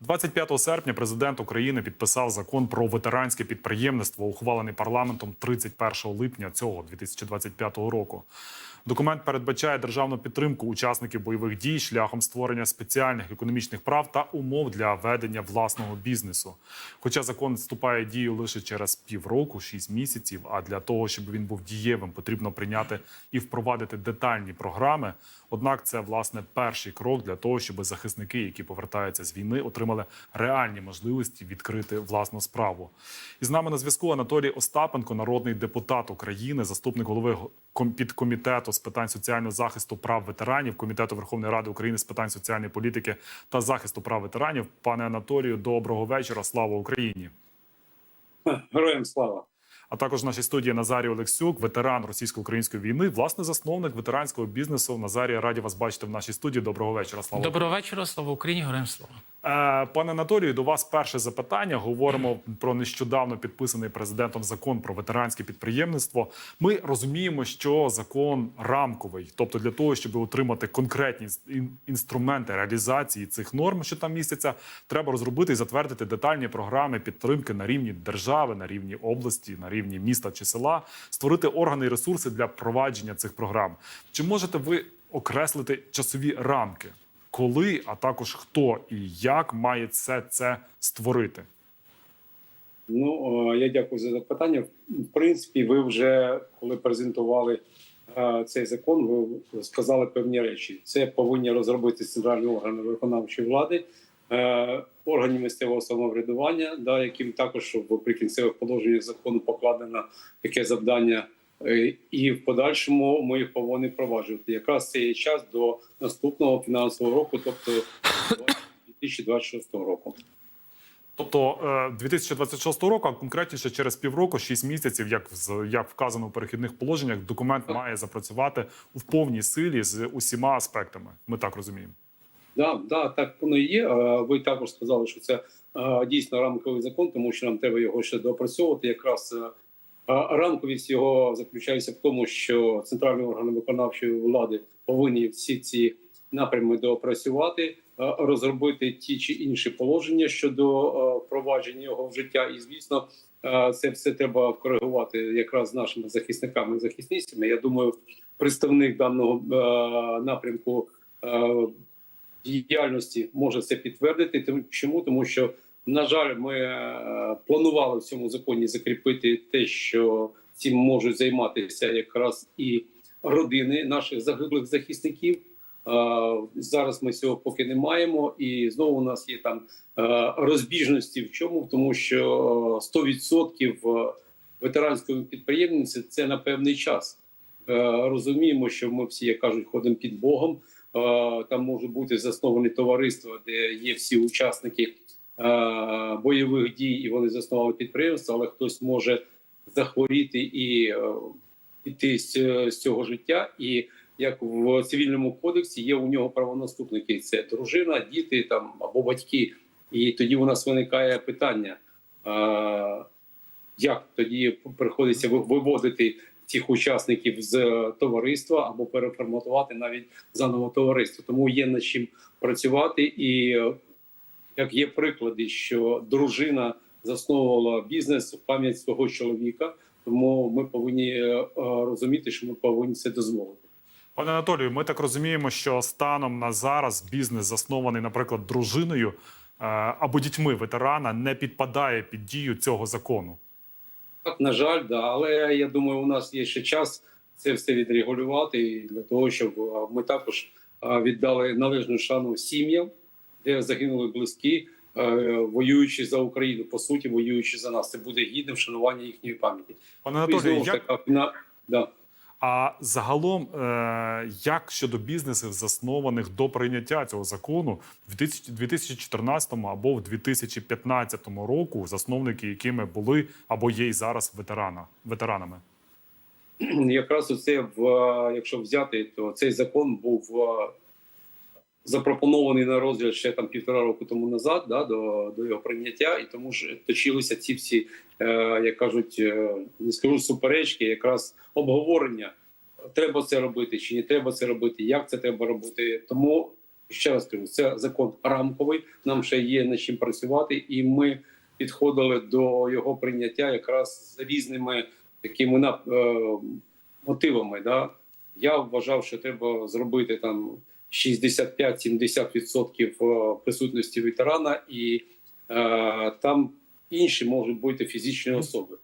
25 серпня президент України підписав закон про ветеранське підприємництво, ухвалений парламентом 31 липня цього 2025 року. Документ передбачає державну підтримку учасників бойових дій шляхом створення спеціальних економічних прав та умов для ведення власного бізнесу. Хоча закон вступає в дію лише через півроку, 6 місяців. А для того, щоб він був дієвим, потрібно прийняти і впровадити детальні програми. Однак це власне перший крок для того, щоб захисники, які повертаються з війни, отримали реальні можливості відкрити власну справу. І з нами на зв'язку Анатолій Остапенко, народний депутат України, заступник голови підкомітету з питань соціального захисту прав ветеранів, комітету Верховної Ради України з питань соціальної політики та захисту прав ветеранів. Пане Анатолію, доброго вечора. Слава Україні! Героям слава. А також в нашій студії Назарій Олексюк, ветеран російсько-української війни, власне, засновник ветеранського бізнесу. Назарій, раді вас бачити в нашій студії. Доброго вечора. Слава Доброго вечора, слава Україні, героям слава. Е, Пане Анатолію, до вас перше запитання. Говоримо про нещодавно підписаний президентом закон про ветеранське підприємництво. Ми розуміємо, що закон рамковий, тобто для того, щоб отримати конкретні інструменти реалізації цих норм, що там містяться, треба розробити і затвердити детальні програми підтримки на рівні держави, на рівні області, на рівні міста чи села, створити органи і ресурси для впровадження цих програм. Чи можете ви окреслити часові рамки? Коли, а також хто і як має все це створити. Ну я дякую за запитання. В принципі, ви вже коли презентували е, цей закон, ви сказали певні речі. Це повинні розробити центральні органи виконавчої влади, е, органи місцевого самоврядування, да, яким також в прикінцевих положеннях закону покладено таке завдання. Е, І в подальшому ми їх повинні впроваджувати. Якраз це є час до наступного фінансового року, тобто 2026 року. Тобто е, 2026 року, а конкретніше через півроку, 6 місяців, як з- як вказано в перехідних положеннях, документ має запрацювати в повній силі з усіма аспектами. Ми так розуміємо. Да, да, так воно і є. Е, Ви також сказали, що це е, дійсно рамковий закон, тому що нам треба його ще доопрацьовувати. Якраз е, його заключається в тому, що центральні органи виконавчої влади повинні всі ці напрями доопрацювати, е, розробити ті чи інші положення щодо е, впровадження його в життя. І звісно, е, це все треба коригувати якраз з нашими захисниками і захисницями. Я думаю, представник даного напрямку. діяльності може це підтвердити. Чому тому, що на жаль, ми е, планували в цьому законі закріпити те, що цим можуть займатися якраз і родини наших загиблих захисників. Е, Зараз ми цього поки не маємо, і знову у нас є там е, розбіжності. В чому? Тому що е, 100% ветеранського підприємництва це на певний час. Розуміємо, що ми всі, як кажуть, ходимо під Богом. Там може бути засноване товариство, де є всі учасники бойових дій, і вони заснували підприємство, але хтось може захворіти і е, піти з, цього життя. І як в цивільному кодексі є у нього правонаступники: це дружина, діти там або батьки. І тоді у нас виникає питання. е, Як тоді приходиться виводити цих учасників з е, товариства або переформатувати навіть заново товариство. Тому є над чим працювати, і е, як є приклади, що дружина засновувала бізнес в пам'ять свого чоловіка, тому ми повинні е, е, розуміти, що ми повинні це дозволити. Пане Анатолію, ми так розуміємо, що станом на зараз бізнес заснований, наприклад, дружиною е, або дітьми ветерана, не підпадає під дію цього закону. Так, на жаль, да, але я думаю, у нас є ще час це все відрегулювати і для того, щоб ми також віддали належну шану сім'ям, де загинули близькі, е, воюючи за Україну, по суті, воюючи за нас. Це буде гідним вшанування їхньої пам'яті. Пане І Анатолію, як таки, на да. А загалом, е, як щодо бізнесів, заснованих до прийняття цього закону в 2014 або в 2015 року, засновники, якими були або є і зараз ветерана, ветеранами? якраз оце в е, якщо взяти, то цей закон був запропонований на розгляд ще там півтора року тому назад, да, до, до його прийняття, і тому ж точилися ці всі, е, як кажуть, е, не скажу суперечки, якраз обговорення. Треба це робити чи не треба це робити, як це треба робити. Тому Ще раз кажу, це закон рамковий. Нам ще є над чим працювати, і ми підходили до його прийняття якраз з різними такими е, мотивами. Да? Я вважав, що треба зробити там 65-70% е, присутності ветерана, і е, там інші можуть бути фізичні особи.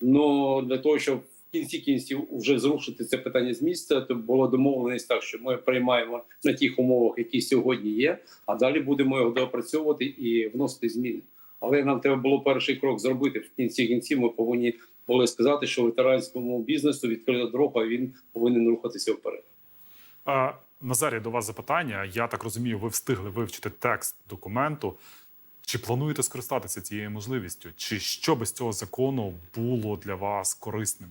Ну для того, щоб в кінці кінців вже зрушити це питання з місця, то було домовленість так, що ми приймаємо на тих умовах, які сьогодні є, а далі будемо його доопрацьовувати і вносити зміни. Але нам треба було перший крок зробити в кінці кінців. Ми повинні були сказати, що ветеранському бізнесу відкрита дорога, він повинен рухатися вперед. Назарій, до вас запитання. Я так розумію, ви встигли вивчити текст документу. Чи плануєте скористатися цією можливістю? Чи що без цього закону було для вас корисним?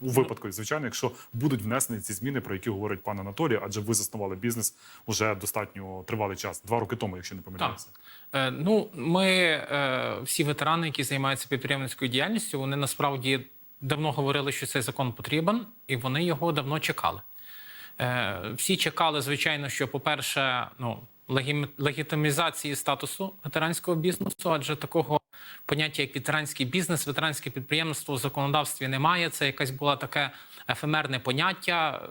У випадку, звичайно, якщо будуть внесені ці зміни, про які говорить пан Анатолій, адже ви заснували бізнес уже достатньо тривалий час, два роки тому, якщо не помиляюся. Е, Ну, ми е, всі ветерани, які займаються підприємницькою діяльністю, вони насправді давно говорили, що цей закон потрібен, і вони його давно чекали. Е, Всі чекали, звичайно, що, по-перше, ну, легітимізації статусу ветеранського бізнесу, адже такого поняття, як ветеранський бізнес, ветеранське підприємство в законодавстві немає. Це якась була таке ефемерне поняття, е,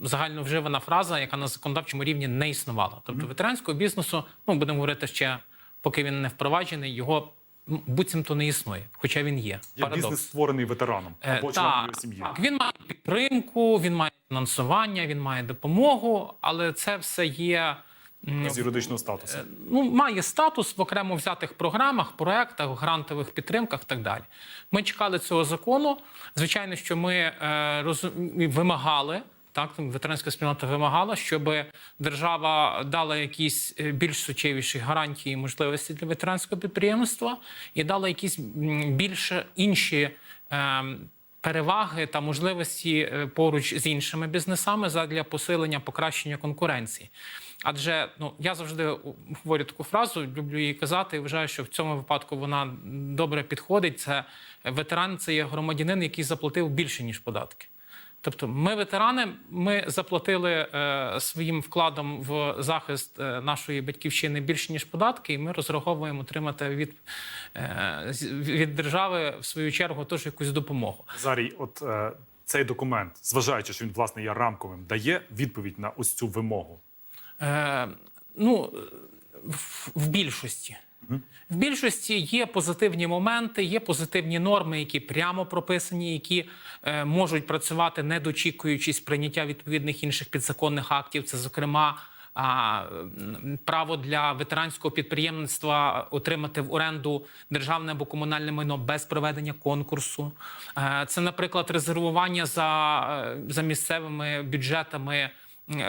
загальновживана фраза, яка на законодавчому рівні не існувала. Тобто ветеранського бізнесу, ну будемо говорити ще, поки він не впроваджений, його буцімто не існує, хоча він є. Є бізнес створений ветераном Е, або членом його сім'ї. так, він має підтримку, він має фінансування, він має допомогу, але це все є. з юридичного статусу. Е, ну, має статус в окремо взятих програмах, проектах, грантових підтримках так далі. Ми чекали цього закону. Звичайно, що ми е, розум- вимагали. Так, ветеранська спільнота вимагала, щоб держава дала якісь е, більш суттєвіші гарантії можливості для ветеранського підприємства і дала якісь більше інші е, переваги та можливості е, поруч з іншими бізнесами задля посилення покращення конкуренції. Адже ну я завжди говорю таку фразу, люблю її казати. і Вважаю, що в цьому випадку вона добре підходить. Це ветеран, це є громадянин, який заплатив більше ніж податки. Тобто, ми ветерани, ми заплатили е, своїм вкладом в захист е, нашої батьківщини більше ніж податки, і ми розраховуємо отримати від, е, від держави в свою чергу теж якусь допомогу. Зарій, от е, цей документ, зважаючи, що він власне є рамковим, дає відповідь на ось цю вимогу. Е, ну, в, в більшості. В більшості є позитивні моменти, є позитивні норми, які прямо прописані, які е, можуть працювати, не дочікуючись прийняття відповідних інших підзаконних актів. Це, зокрема, а, право для ветеранського підприємництва отримати в оренду державне або комунальне майно без проведення конкурсу. Е, Це, наприклад, резервування за, е, за місцевими бюджетами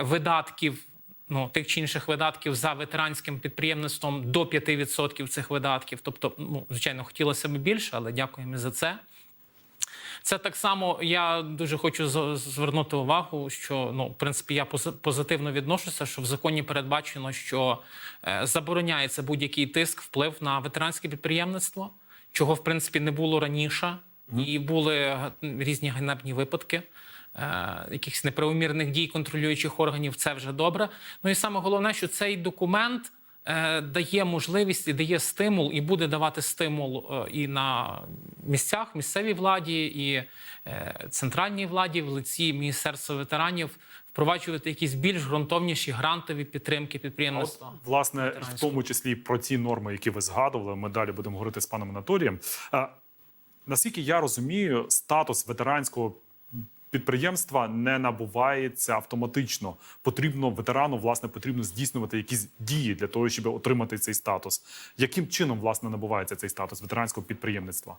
видатків ну, тих чи інших видатків за ветеранським підприємництвом до 5% цих видатків. Тобто, ну, звичайно, хотілося б більше, але дякуємо за це. Це так само. Я дуже хочу звернути увагу, що ну, в принципі, я пози- позитивно відношуся, що в законі передбачено, що е, забороняється будь-який тиск, вплив на ветеранське підприємництво, чого в принципі не було раніше, і були різні ганебні випадки. Е, Якихось неправомірних дій контролюючих органів це вже добре. Ну і саме головне, що цей документ е, дає можливість і дає стимул, і буде давати стимул е, і на місцях, місцевій владі, і центральній владі в лиці Міністерства ветеранів впроваджувати якісь більш ґрунтовніші грантові підтримки От, власне, в тому числі про ті норми, які ви згадували. Ми далі будемо говорити з паном Анатолієм. Наскільки я розумію, статус ветеранського підприємства не набувається автоматично. Потрібно ветерану, власне, потрібно здійснювати якісь дії для того, щоб отримати цей статус. Яким чином власне набувається цей статус ветеранського підприємництва?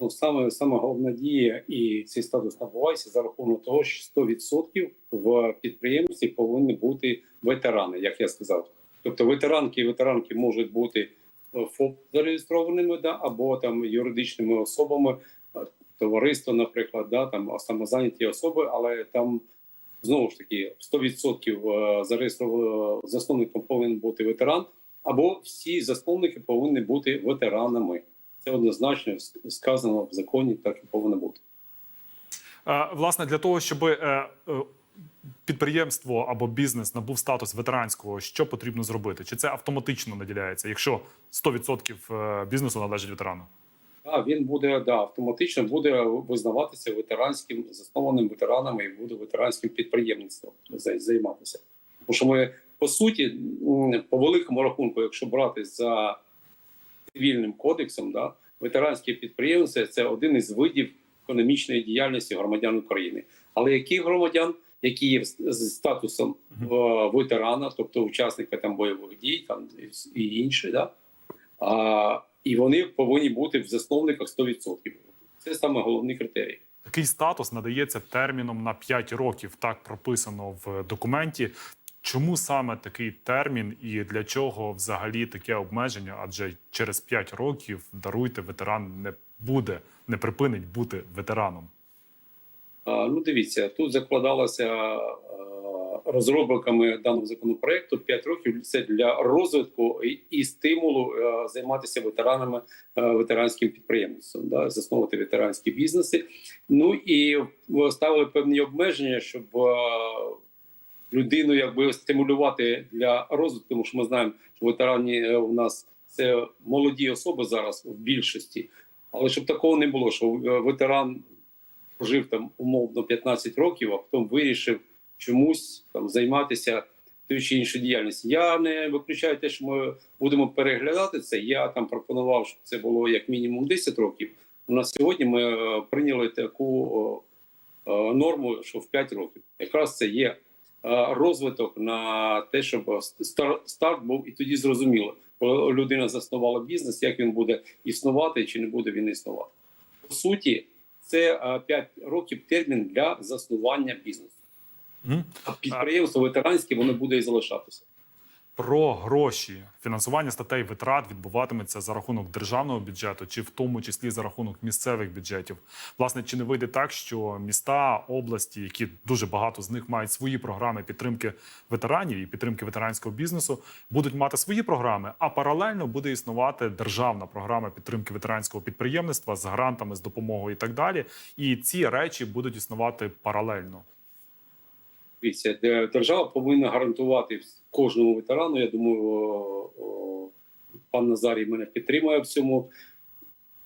Ну, саме, саме головна дія і цей статус набувається за рахунок того, що 100% в підприємстві повинні бути ветерани, як я сказав. Тобто ветеранки і ветеранки можуть бути е, ФОП зареєстрованими, да, або там юридичними особами, е, товариство, наприклад, да, там самозайняті особи, але там знову ж таки 100% зареєстрованого засновником повинен бути ветеран, або всі засновники повинні бути ветеранами. Це однозначно сказано в законі, так і повинно бути. Е, Власне, для того, щоб е, е, підприємство або бізнес набув статус ветеранського, що потрібно зробити? Чи це автоматично наділяється, якщо 100% е, бізнесу належить ветерану? А він буде да автоматично буде визнаватися ветеранським заснованим ветеранами і буде ветеранським підприємництвом займатися. Тому що ми по суті, по великому рахунку, якщо брати за цивільним кодексом, да ветеранське підприємство це один із видів економічної діяльності громадян України. Але яких громадян, які є з статусом е, ветерана, тобто учасника там бойових дій, там і інші, да а, і вони повинні бути в засновниках 100%. Це саме головний критерій. Такий статус надається терміном на 5 років. Так прописано в документі. Чому саме такий термін і для чого взагалі таке обмеження? Адже через 5 років даруйте ветеран не буде, не припинить бути ветераном. Ну, дивіться, тут закладалося е, розробниками даного законопроекту 5 років. Це для розвитку і, стимулу е, займатися ветеранами, е, ветеранським підприємництвом, да, засновувати ветеранські бізнеси. Ну і ставили певні обмеження, щоб е, людину якби стимулювати для розвитку, тому що ми знаємо, що ветерані у нас це молоді особи зараз в більшості. Але щоб такого не було, що ветеран прожив там умовно 15 років, а потім вирішив чомусь там займатися тою чи іншою діяльністю. Я не виключаю те, що ми будемо переглядати це. Я там пропонував, щоб це було як мінімум 10 років. У нас сьогодні ми е, прийняли таку е, норму, що в 5 років. Якраз це є е, розвиток на те, щоб старт був, і тоді зрозуміло, коли людина заснувала бізнес, як він буде існувати, чи не буде він існувати. По суті, це 5 років термін для заснування бізнесу. А підприємство ветеранське воно буде і залишатися. Про гроші фінансування статей витрат відбуватиметься за рахунок державного бюджету, чи в тому числі за рахунок місцевих бюджетів. Власне, чи не вийде так, що міста, області, які дуже багато з них мають свої програми підтримки ветеранів і підтримки ветеранського бізнесу, будуть мати свої програми, а паралельно буде існувати державна програма підтримки ветеранського підприємництва з грантами, з допомогою і так далі. І ці речі будуть існувати паралельно. Дивіться, де держава повинна гарантувати кожному ветерану. Я думаю, о, о, пан Назарій мене підтримує в цьому.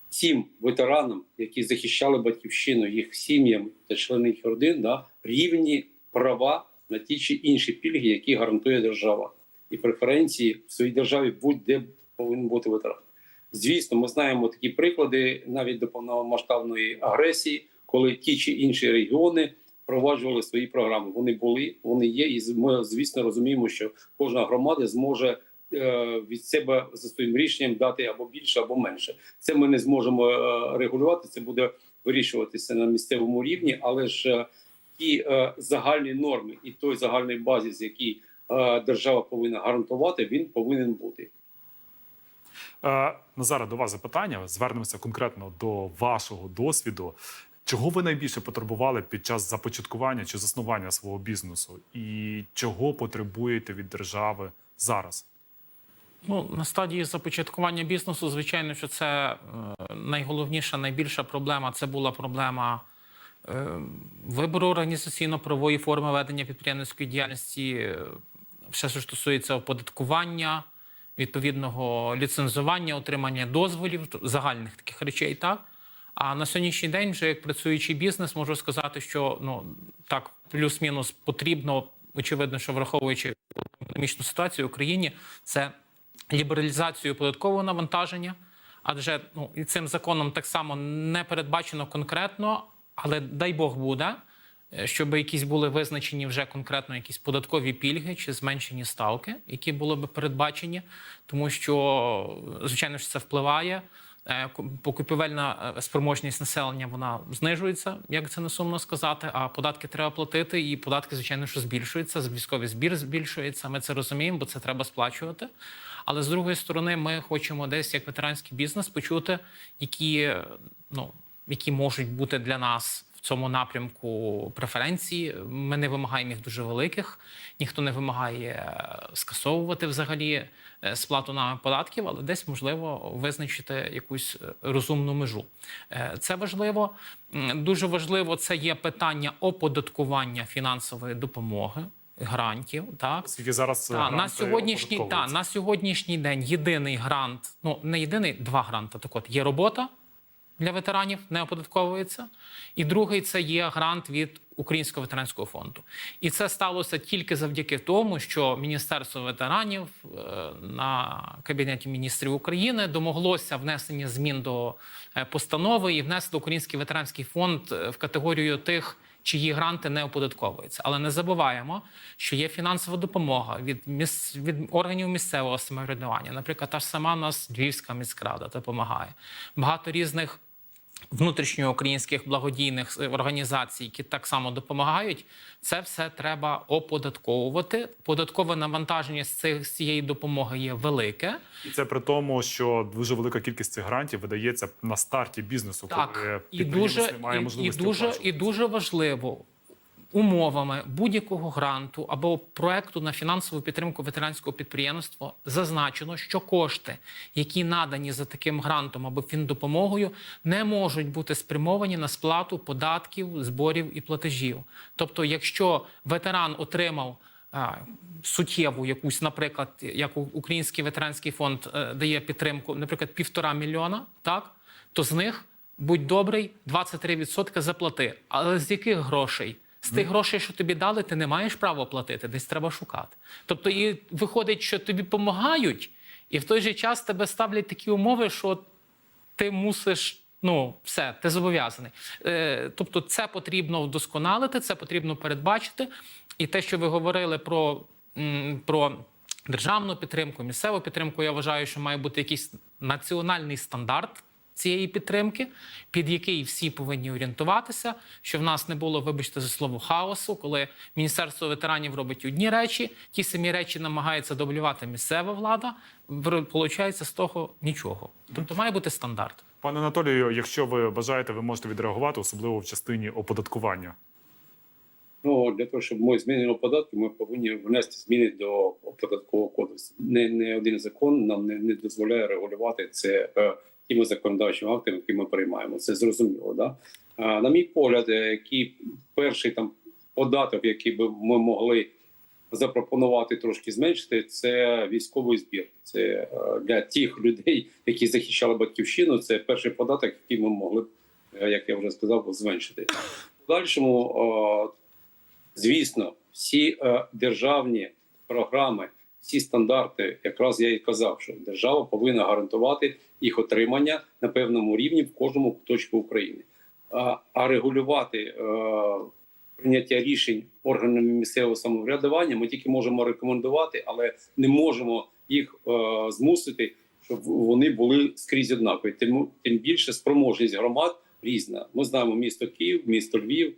Цим ветеранам, які захищали батьківщину, їх сім'ям та членам їх родин, да, рівні права на ті чи інші пільги, які гарантує держава, і преференції в своїй державі будь-де повинен бути ветеран. Звісно, ми знаємо такі приклади навіть до повномасштабної агресії, коли ті чи інші регіони впроваджували свої програми. Вони були, вони є, і ми звісно розуміємо, що кожна громада зможе е, від себе за своїм рішенням дати або більше, або менше. Це ми не зможемо е, регулювати. Це буде вирішуватися на місцевому рівні, але ж е, ті загальні норми і той загальний базис, який держава повинна гарантувати, він повинен бути. Назаре, до вас запитання. Звернемося конкретно до вашого досвіду. Чого ви найбільше потребували під час започаткування чи заснування свого бізнесу, і чого потребуєте від держави зараз? Ну, на стадії започаткування бізнесу, звичайно, що це е, найголовніша, найбільша проблема. Це була проблема е, вибору організаційно-правової форми ведення підприємницької діяльності, все, що стосується оподаткування, відповідного ліцензування, отримання дозволів, загальних таких речей, так. А на сьогоднішній день, вже як працюючий бізнес, можу сказати, що ну так плюс-мінус потрібно, очевидно, що враховуючи економічну ситуацію в Україні, це лібералізацію податкового навантаження, адже ну і цим законом так само не передбачено конкретно, але дай Бог буде, е, щоб якісь були визначені вже конкретно якісь податкові пільги чи зменшені ставки, які були би передбачені, тому що звичайно ж це впливає. Е, ку- Покупівельна е, спроможність населення вона знижується, як це не сумно сказати. А податки треба платити, і податки, звичайно, що збільшуються. Військовий збір збільшується. Ми це розуміємо, бо це треба сплачувати. Але з другої сторони, ми хочемо десь як ветеранський бізнес почути, які е, ну які можуть бути для нас цьому напрямку преференції. Ми не вимагаємо їх дуже великих. Ніхто не вимагає е, скасовувати взагалі е, сплату нами податків, але десь можливо визначити якусь е, розумну межу. Це важливо. Дуже важливо це є питання оподаткування фінансової допомоги. Грантів, так Оскільки зараз та, на сьогоднішній та на сьогоднішній день єдиний грант, ну не єдиний, два гранти. Так от є робота для ветеранів, не оподатковується, і другий це є грант від Українського ветеранського фонду. І це сталося тільки завдяки тому, що Міністерство ветеранів е, на кабінеті міністрів України домоглося внесення змін до е, постанови і внесли Український ветеранський фонд е, в категорію тих чиї гранти не оподатковуються. Але не забуваємо, що є фінансова допомога від міс... від органів місцевого самоврядування. Наприклад, та ж сама нас Львівська міськрада допомагає. Багато різних внутрішньоукраїнських благодійних е, організацій, які так само допомагають. Це все треба оподатковувати. Податкове навантаження з цих з цієї допомоги є велике. І це при тому, що дуже велика кількість цих грантів видається на старті бізнесу, коли Так, і дуже, має і, і, дуже, і дуже важливо умовами будь-якого гранту або проекту на фінансову підтримку ветеранського підприємства зазначено, що кошти, які надані за таким грантом або фіндопомогою, не можуть бути спрямовані на сплату податків, зборів і платежів. Тобто, якщо ветеран отримав суттєву якусь, наприклад, як Український ветеранський фонд е, дає підтримку, наприклад, півтора мільйона, так то з них будь добрий, 23% заплати. Але з яких грошей? З тих грошей, що тобі дали, ти не маєш права платити, десь треба шукати. Тобто, і виходить, що тобі допомагають, і в той же час тебе ставлять такі умови, що ти мусиш. Ну, все, ти зобов'язаний. Е, тобто, це потрібно вдосконалити, це потрібно передбачити. І те, що ви говорили про, про державну підтримку, місцеву підтримку, я вважаю, що має бути якийсь національний стандарт цієї підтримки, під який всі повинні орієнтуватися, що в нас не було, вибачте за слово, хаосу, коли Міністерство ветеранів робить одні речі, ті самі речі намагається дублювати місцева влада. Виходить з того нічого. Тобто має бути стандарт. Пане Анатолію, якщо ви бажаєте, ви можете відреагувати, особливо в частині оподаткування. Ну для того, щоб ми змінили податки, ми повинні внести зміни до податкового кодексу. Не, не один закон нам не, не дозволяє регулювати це е, тими законодавчими актами, які ми приймаємо. Це зрозуміло. Да? А, на мій погляд, е, який перший там податок, який би ми могли запропонувати трошки зменшити, це військовий збір. Це е, для тих людей, які захищали батьківщину. Це перший податок, який ми могли б, е, як я вже сказав, зменшити. В подальшому, е, звісно, всі державні програми, всі стандарти, якраз я і казав, що держава повинна гарантувати їх отримання на певному рівні в кожному куточку України. А регулювати е, прийняття рішень органами місцевого самоврядування ми тільки можемо рекомендувати, але не можемо їх е, змусити, щоб вони були скрізь однакові. Тим, тим більше спроможність громад різна. Ми знаємо місто Київ, місто Львів, е,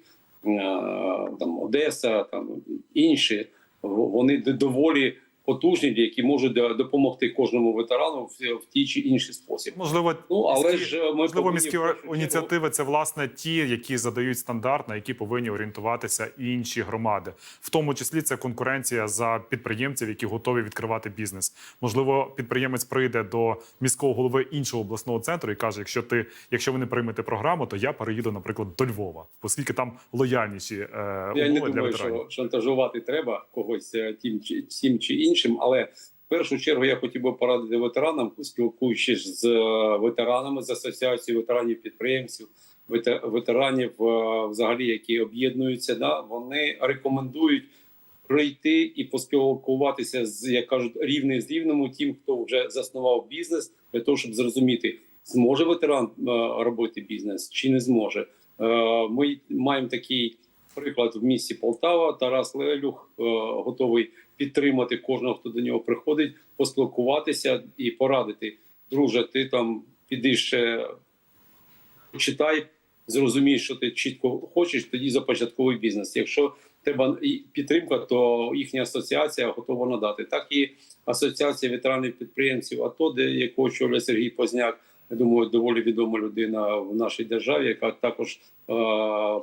там Одеса, там інші. Вони доволі потужні, які можуть допомогти кожному ветерану в, в тій чи інший спосіб. Можливо, Ну але міські- ж ми можливо, міські ініціативи це власне ті, які задають стандарт, на які повинні орієнтуватися інші громади, в тому числі це конкуренція за підприємців, які готові відкривати бізнес. Можливо, підприємець прийде до міського голови іншого обласного центру і каже: якщо ти, якщо ви не приймете програму, то я переїду, наприклад, до Львова, оскільки там лояльніші е, Я не для думаю, ветеранів. що шантажувати треба когось е, тим чи тим чи іншим, але в першу чергу я хотів би порадити ветеранам, спілкуючись з е, ветеранами з асоціацією ветеранів підприємців, вете- ветеранів, е, взагалі, які об'єднуються. Да, вони рекомендують прийти і поспілкуватися з як кажуть рівний з рівному, тим, хто вже заснував бізнес, для того, щоб зрозуміти, зможе ветеран е, робити бізнес чи не зможе. Ми маємо такий приклад в місті Полтава. Тарас Лелюх готовий підтримати кожного, хто до нього приходить, поспілкуватися і порадити. Друже, ти там піди ще почитай, зрозумій, що ти чітко хочеш, тоді започатковий бізнес. Якщо треба підтримка, то їхня асоціація готова надати. Так і асоціація ветеранів підприємців АТО, де яку очолює Сергій Позняк, я думаю, доволі відома людина в нашій державі, яка також е,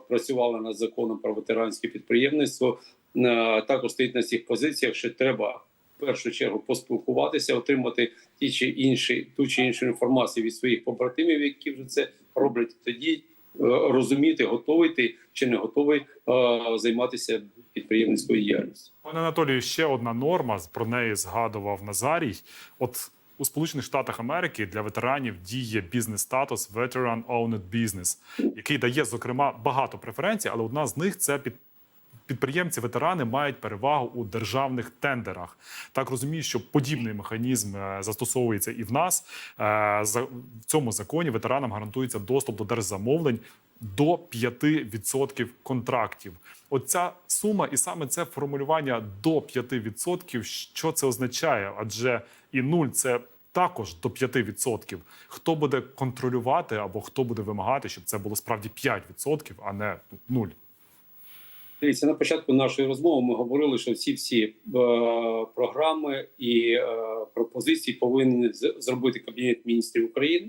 працювала над законом про ветеранське підприємництво. Е, також стоїть на цих позиціях, що треба в першу чергу поспілкуватися, отримати ті чи інші ту чи іншу інформацію від своїх побратимів, які вже це роблять. Тоді е, розуміти, готовий ти чи не готовий е, займатися підприємницькою діяльністю. Пане Анатолію, ще одна норма про неї згадував Назарій. От у Сполучених Штатах Америки для ветеранів діє бізнес-статус Veteran Owned Business, який дає зокрема багато преференцій, але одна з них це під. Підприємці ветерани мають перевагу у державних тендерах. Так розумію, що подібний механізм е, застосовується і в нас. Е, В цьому законі ветеранам гарантується доступ до держзамовлень до 5% контрактів. Оця сума, і саме це формулювання до 5%, що це означає? Адже і нуль це також до 5%. Хто буде контролювати або хто буде вимагати, щоб це було справді 5%, а не нуль? Дивіться, на початку нашої розмови ми говорили, що всі всі е, програми і е, пропозиції повинен зробити Кабінет міністрів України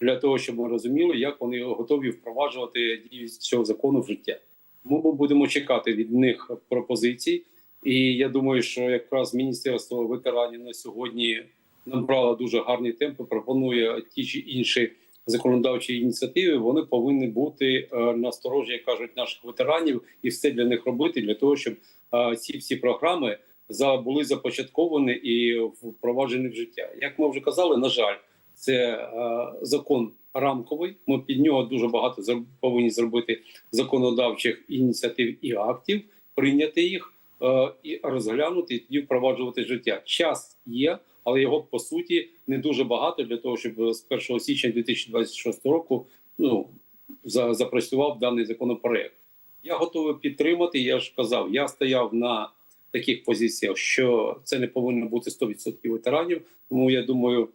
для того, щоб ми розуміли, як вони готові впроваджувати дію цього закону в життя. Ми будемо чекати від них пропозицій. І я думаю, що якраз Міністерство ветеранів на сьогодні набрало дуже гарні темпи, пропонує ті чи інші законодавчі ініціативи. Вони повинні бути е, насторожі, як кажуть, наших ветеранів, і все для них робити для того, щоб е, ці всі програми були започатковані і впроваджені в життя. Як ми вже казали, на жаль, це е, закон рамковий. Ми під нього дуже багато повинні зробити законодавчих ініціатив і актів, прийняти їх і розглянути і впроваджувати життя. Час є, але його по суті не дуже багато для того, щоб з 1 січня 2026 року ну за, запрацював даний законопроект. Я готовий підтримати. Я ж казав, я стояв на таких позиціях, що це не повинно бути 100% ветеранів. Тому я думаю,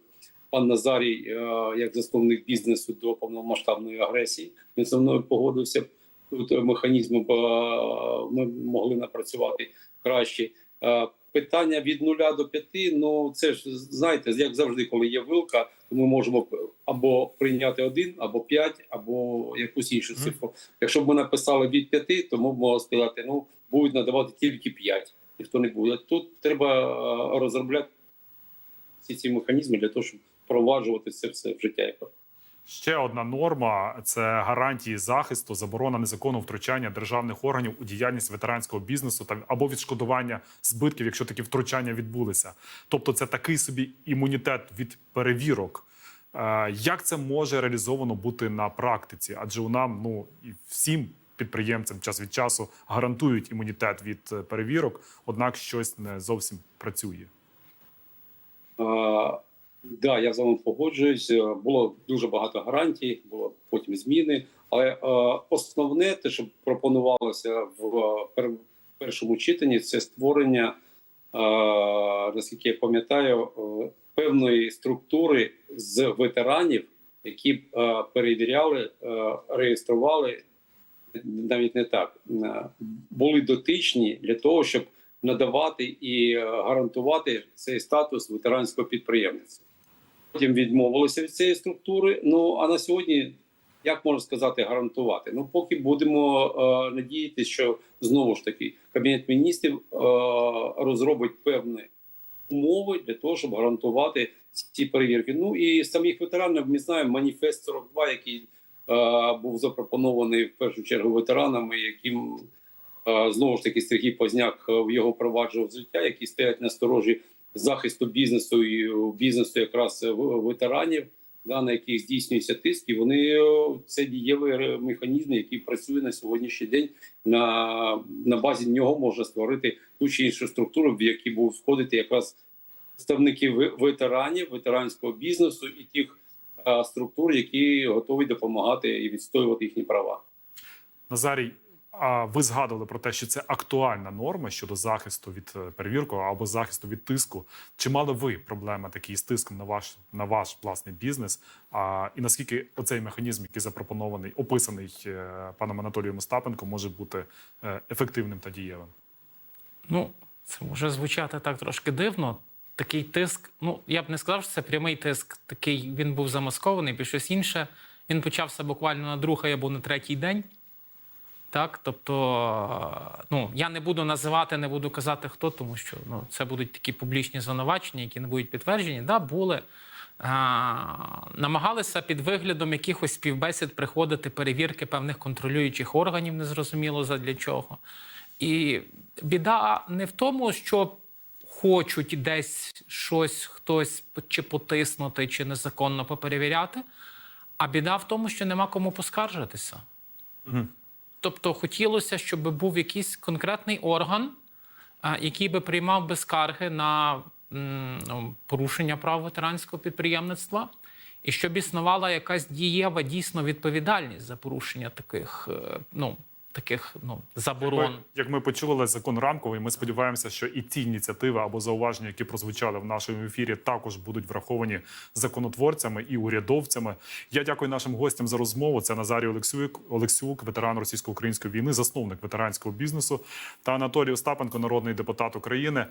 пан Назарій, е, як засновник бізнесу до повномасштабної агресії, він зі мною погодився. Тут механізми е, ми могли напрацювати краще. Питання від нуля до п'яти. Ну це ж знаєте, як завжди, коли є вилка, то ми можемо або прийняти один, або п'ять, або якусь іншу цифру. Якщо б ми написали від п'яти, то ми б могли сказати, ну будуть надавати тільки п'ять, ніхто не буде. Тут треба е, розробляти всі ці механізми для того, щоб впроваджувати це все в життя. Ще одна норма це гарантії захисту, заборона незаконного втручання державних органів у діяльність ветеранського бізнесу та або відшкодування збитків, якщо такі втручання відбулися. Тобто, це такий собі імунітет від перевірок. Е, Як це може реалізовано бути на практиці? Адже у нам ну і всім підприємцям час від часу гарантують імунітет від е, перевірок, однак щось не зовсім працює. Так, да, я з вами погоджуюсь. Е, Було дуже багато гарантій, було потім зміни. Але е, основне, те, що пропонувалося в е, пер- першому читанні, це створення, е, наскільки я пам'ятаю, е, певної структури з ветеранів, які б е, перевіряли, е, реєстрували навіть не так, е, були дотичні для того, щоб надавати і е, гарантувати цей статус ветеранського підприємництва. Потім відмовилися від цієї структури. Ну а на сьогодні, як можна сказати, гарантувати? Ну, поки будемо е, надіятися, що знову ж таки кабінет міністрів е, розробить певні умови для того, щоб гарантувати ці перевірки. Ну і самих ветеранів ми знаємо маніфест 42, який е, був запропонований в першу чергу ветеранами, яким Е, Знову ж таки, Сергій Позняк е, його впроваджував з життя, які стоять на сторожі захисту бізнесу і е, бізнесу якраз е, ветеранів, да, на яких здійснюється тиск. І вони е, це дієвий механізм, який працює на сьогоднішній день. На, на базі нього можна створити ту чи іншу структуру, в яку будуть входити якраз представники ве- ветеранів, ветеранського бізнесу і тих структур, які готові допомагати і відстоювати їхні права. Назарій, ви згадували про те, що це актуальна норма щодо захисту від е, перевірки або захисту від тиску. Чи мали ви проблеми такі з тиском на ваш на ваш власний бізнес? А і наскільки оцей механізм, який запропонований, описаний е, паном Анатолієм Остапенко, може бути е, ефективним та дієвим? Ну, це може звучати так трошки дивно. такий тиск. Ну я б не сказав, що це прямий тиск. Такий він був замаскований, під щось інше. Він почався буквально на другий або на третій день. Так, тобто, ну я не буду називати, не буду казати хто, тому що ну це будуть такі публічні звинувачення, які не будуть підтверджені. Да, були а, намагалися під виглядом якихось співбесід приходити перевірки певних контролюючих органів, незрозуміло задля чого. І біда не в тому, що хочуть десь щось хтось чи потиснути, чи незаконно поперевіряти, а біда в тому, що нема кому поскаржитися. Тобто хотілося, щоб був якийсь конкретний орган, який би приймав би скарги на ну, порушення прав ветеранського підприємництва, і щоб існувала якась дієва дійсно відповідальність за порушення таких, е, ну, таких ну, заборон. Ми, як ми почули закон рамковий, ми сподіваємося, що і ті ініціативи або зауваження, які прозвучали в нашому ефірі, також будуть враховані законотворцями і урядовцями. Я дякую нашим гостям за розмову. Це Назарій Олексюк, Олексюк, ветеран російсько-української війни, засновник ветеранського бізнесу, та Анатолій Остапенко, народний депутат України.